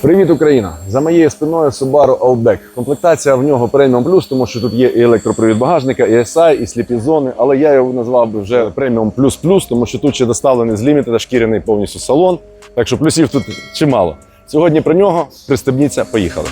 Привіт, Україна! За моєю спиною Subaru Outback. Комплектація в нього преміум плюс, тому що тут є і електропривід багажника, і SI, і сліпі зони, але я його назвав би вже преміум плюс плюс, тому що тут ще доставлений з лімітеда шкіряний повністю салон. Так що плюсів тут чимало. Сьогодні про нього пристебніться, поїхали.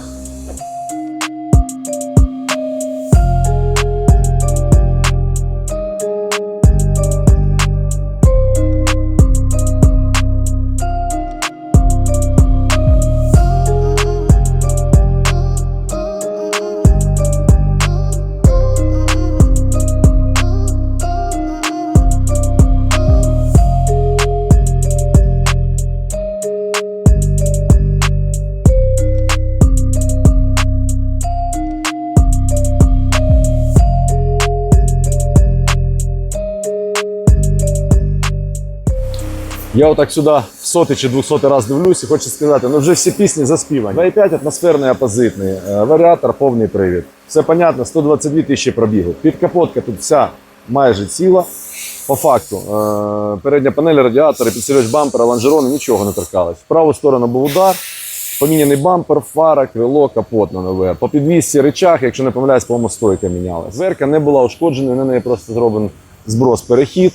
Я отак сюди в сотий чи двохсотий раз дивлюсь і хочу сказати, ну вже всі пісні заспівані. 2.5 атмосферний опозитний, е, варіатор, повний привід. Все понятно, 122 тисячі пробігу. Підкапотка тут вся майже ціла. По факту, е, передня панель, радіатори, підсилювач бампера, лонжерони, нічого не торкалось. В праву сторону був удар, поміняний бампер, фара, крило, капот на нове. По підвісці речах, якщо не помиляюсь, по-моєму, стойка мінялась. Зверка не була ушкоджена, на неї просто зроблений зброс перехід.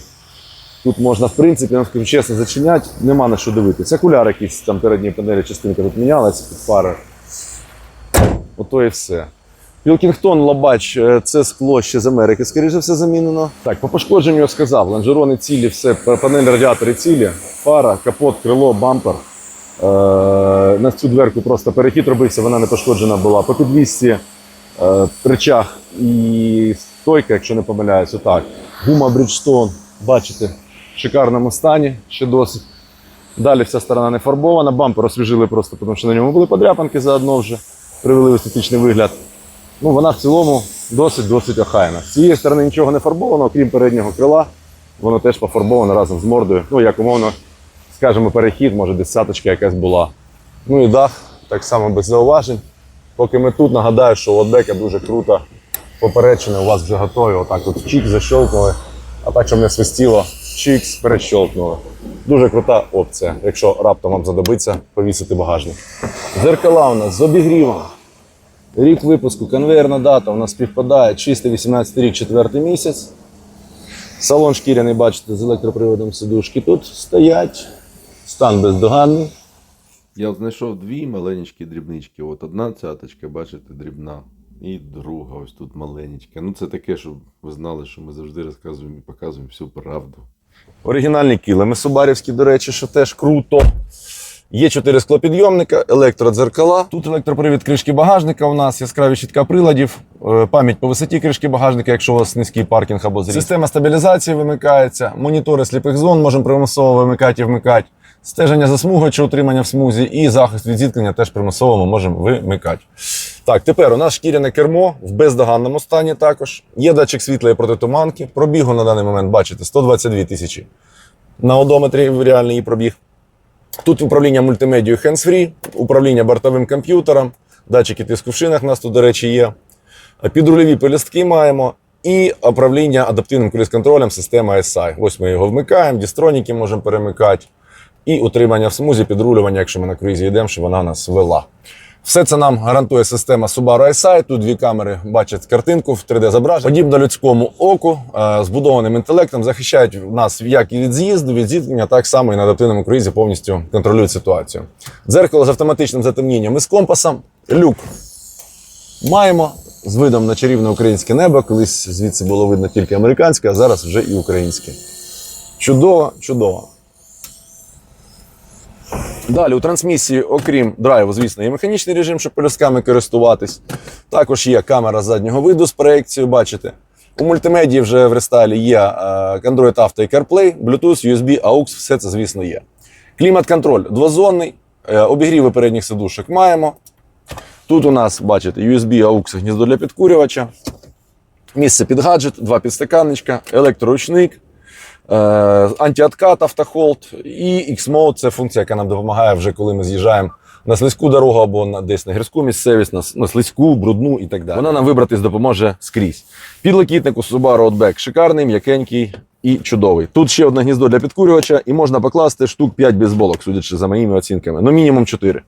Тут можна, в принципі, я скажу чесно, зачиняти, нема на що дивитися. Окуляр якийсь там передньої панелі частинка тут мінялася, тут фари. Ото і все. Пілкінгтон, Лабач, е, це скло ще з Америки, скоріше все, замінено. Так, по пошкодженню я сказав, лонжерони цілі, все, панель радіатори цілі, фара, капот, крило, бампер. Е, на цю дверку просто перехід робився, вона не пошкоджена була. По підвісці, е, речах і стойка, якщо не помиляюсь, отак. Гума Bridgestone, бачите, в шикарному стані, ще досить. Далі вся сторона не фарбована, бампер освіжили просто, тому що на ньому були подряпанки заодно вже, привели в естетичний вигляд. Ну, вона в цілому досить-досить охайна. З цієї сторони нічого не фарбовано, окрім переднього крила. Воно теж пофарбовано разом з мордою. Ну, як умовно, скажімо, перехід, може десяточка якась була. Ну і дах, так само без зауважень. Поки ми тут, нагадаю, що Лодека дуже круто поперечини у вас вже готові. Отак от чік защолкнули, а так, щоб не свистіло, чікс перещолкнули. Дуже крута опція, якщо раптом вам задобиться повісити багажник. Зеркала у нас з обігрівом. Рік випуску, конвейерна дата у нас співпадає, чистий 18 рік, 4 місяць. Салон шкіряний, бачите, з електроприводом сидушки тут стоять. Стан бездоганний. Я знайшов дві маленькі дрібнички. От одна цяточка, бачите, дрібна. І друга, ось тут маленька. Ну це таке, щоб ви знали, що ми завжди розказуємо і показуємо всю правду. Оригінальні килими Субарівські, до речі, що теж круто. Є чотири склопідйомника, електродзеркала. Тут електропривід кришки багажника у нас, яскраві щитка приладів, е, пам'ять по висоті кришки багажника, якщо у вас низький паркінг або зріст. Система стабілізації вимикається, монітори сліпих зон можемо примусово вимикати і вмикати. Стеження за смугою чи утримання в смузі, і захист від зіткнення теж примусово ми можемо вимикати. Так, тепер у нас шкіряне кермо в бездоганному стані також. Є датчик світла і протитуманки. Пробігу на даний момент, бачите, 122 тисячі на одометрі реальний пробіг. Тут управління мультимедією hands-free, управління бортовим комп'ютером, датчики тиску в шинах у нас тут, до речі, є. Підрульові пелюстки маємо. І управління адаптивним круїз-контролем система SI. Ось ми його вмикаємо, дістроніки можемо перемикати. І утримання в смузі, підрулювання, якщо ми на круїзі йдемо, щоб вона нас вела. Все це нам гарантує система Subaru ISI. Тут дві камери бачать картинку в 3D зображенні. Подібно людському оку, е, збудованим інтелектом, захищають нас як і від з'їзду, від зіткнення, так само і на адаптивному круїзі повністю контролюють ситуацію. Дзеркало з автоматичним затемнінням і з компасом, люк маємо з видом на чарівне українське небо. Колись звідси було видно тільки американське, а зараз вже і українське. Чудово, чудово. Далі у трансмісії, окрім драйву, звісно, є механічний режим, щоб пелюстками користуватись. Також є камера заднього виду з проекцією, бачите. У мультимедії вже в рестайлі є е, Android Auto і CarPlay, Bluetooth, USB, AUX, все це, звісно, є. Клімат-контроль двозонний, е, обігріви передніх сидушок маємо. Тут у нас, бачите, USB, AUX, гніздо для підкурювача, місце під гаджет, два підстаканничка, електроручник, антиоткат, автохолд і X-Mode – це функція, яка нам допомагає вже коли ми з'їжджаємо на слизьку дорогу або на, десь на гірську місцевість, на, на слизьку, брудну і так далі. Вона нам вибратись допоможе скрізь. Підлокітник у Subaru Outback шикарний, м'якенький і чудовий. Тут ще одне гніздо для підкурювача, і можна покласти штук 5 бейсболок, судячи за моїми оцінками. Ну, мінімум 4.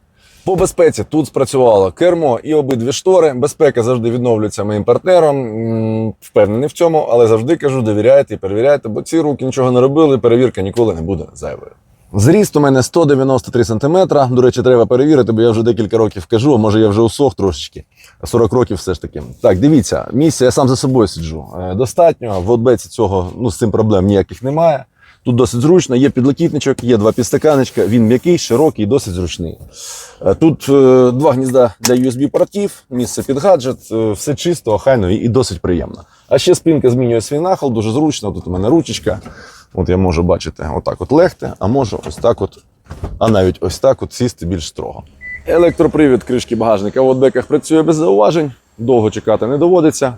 По безпеці тут спрацювало кермо і обидві штори. Безпека завжди відновлюється моїм партнером. Впевнений в цьому, але завжди кажу, довіряйте і перевіряйте, бо ці руки нічого не робили, перевірка ніколи не буде зайвою. Зріст у мене 193 см. До речі, треба перевірити, бо я вже декілька років кажу, а може я вже усох трошечки. 40 років все ж таки. Так, дивіться, місце я сам за собою сиджу. Е, Достатньо. В отбеці цього ну, з цим проблем ніяких немає. Тут досить зручно, є підлокітничок, є два підстаканечка, він м'який, широкий досить зручний. Е, Тут е, два гнізда для USB-портів, місце під гаджет, е, все чисто, охайно і, досить приємно. А ще спинка змінює свій нахил, дуже зручно. Тут у мене ручечка. От я можу бачити, отак от легти, а можу ось так от, а навіть ось так от сісти більш строго. Електропривід кришки багажника в отбеках працює без зауважень, довго чекати не доводиться.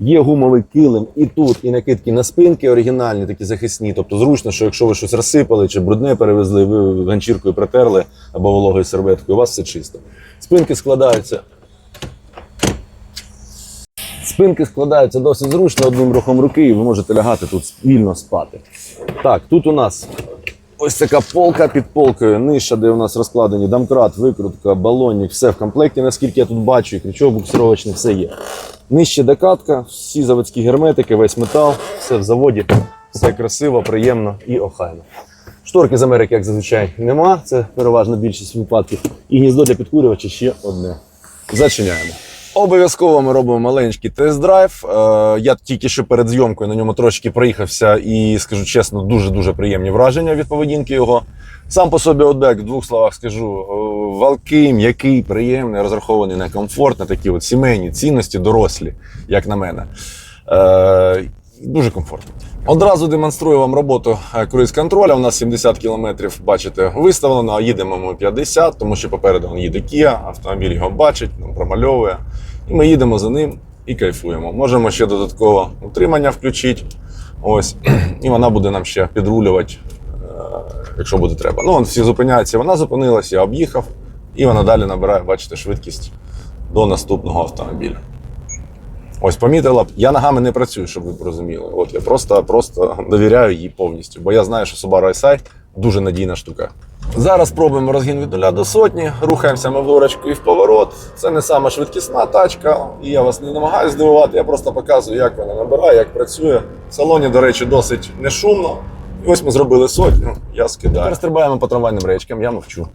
Є гумовий килим і тут, і накидки на спинки оригінальні, такі захисні. Тобто зручно, що якщо ви щось розсипали чи брудне перевезли, ви ганчіркою притерли або вологою серветкою, у вас все чисто. Спинки складаються. Спинки складаються досить зручно одним рухом руки, і ви можете лягати тут вільно спати. Так, тут у нас ось така полка під полкою, ниша, де у нас розкладені домкрат, викрутка, балонник, все в комплекті, наскільки я тут бачу, і крючок буксировочний, все є. Нижче докатка, всі заводські герметики, весь метал, все в заводі, все красиво, приємно і охайно. Шторки з Америки, як зазвичай, нема, це переважно більшість випадків. І гніздо для підкурювача ще одне. Зачиняємо. Обов'язково ми робимо маленький тест-драйв. Е, я тільки що перед зйомкою на ньому трошки проїхався і, скажу чесно, дуже-дуже приємні враження від поведінки його. Сам по собі Outback, в двох словах скажу, е, валкий, м'який, приємний, розрахований на комфорт, на такі от сімейні цінності, дорослі, як на мене. Е, дуже комфортно. Одразу демонструю вам роботу е, круїз-контроля. У нас 70 км, бачите, виставлено, а їдемо ми 50, тому що попереду їде Kia, автомобіль його бачить, промальовує. І ми їдемо за ним і кайфуємо. Можемо ще додатково утримання включити. Ось, і вона буде нам ще підрулювати, е, якщо буде треба. Ну, всі зупиняються, вона зупинилася, я об'їхав, і вона далі набирає, бачите, швидкість до наступного автомобіля. Ось помітила я ногами не працюю, щоб ви розуміли. От я просто, просто довіряю їй повністю, бо я знаю, що Subaru SI дуже надійна штука. Зараз пробуємо розгін від 0 до сотні, рухаємося ми в горочку і в поворот. Це не сама швидкісна тачка, і я вас не намагаюся здивувати, я просто показую, як вона набирає, як працює. В салоні, до речі, досить не шумно. І ось ми зробили сотню, я скидаю. Тепер стрибаємо по трамвайним речкам, я мовчу.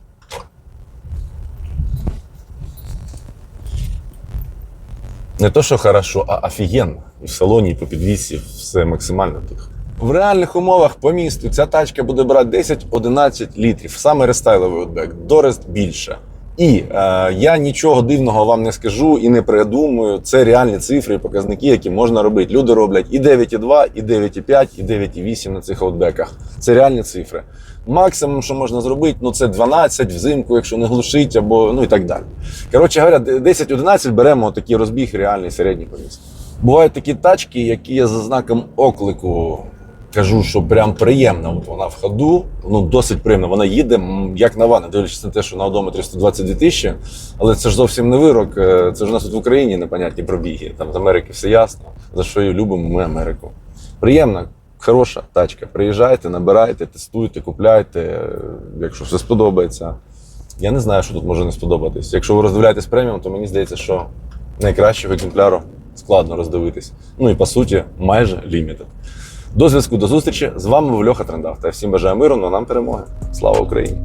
Не то, що хорошо, а офігенно. І в салоні, і по підвісі все максимально тихо. В реальних умовах по місту ця тачка буде брати 10-11 літрів. Саме рестайловий Outback, дорест більше. І е, я нічого дивного вам не скажу і не придумую. Це реальні цифри і показники, які можна робити. Люди роблять і 9,2, і 9,5, і 9,8 на цих аутбеках. Це реальні цифри. Максимум, що можна зробити, ну це 12 взимку, якщо не глушить, або ну і так далі. Коротше говоря, 10-11 беремо такий розбіг реальний середній по місту. Бувають такі тачки, які я за знаком оклику кажу, що прям приємна. От вона в ходу, ну досить приємна. Вона їде як нова, не дивлячись на те, що на одометрі 122 тисячі. Але це ж зовсім не вирок. е, Це ж у нас тут в Україні непонятні пробіги. Там з Америки все ясно. За що і любимо ми Америку. Приємна, хороша тачка. Приїжджайте, набирайте, тестуйте, купляйте, е, якщо все сподобається. Я не знаю, що тут може не сподобатись. Якщо ви роздивляєтесь преміум, то мені здається, що найкращого екземпляру складно роздивитись. Ну і по суті, майже лімітед. До зв'язку, до зустрічі. З вами був Льоха Трендав. Та всім бажаю миру, але нам перемоги. Слава Україні!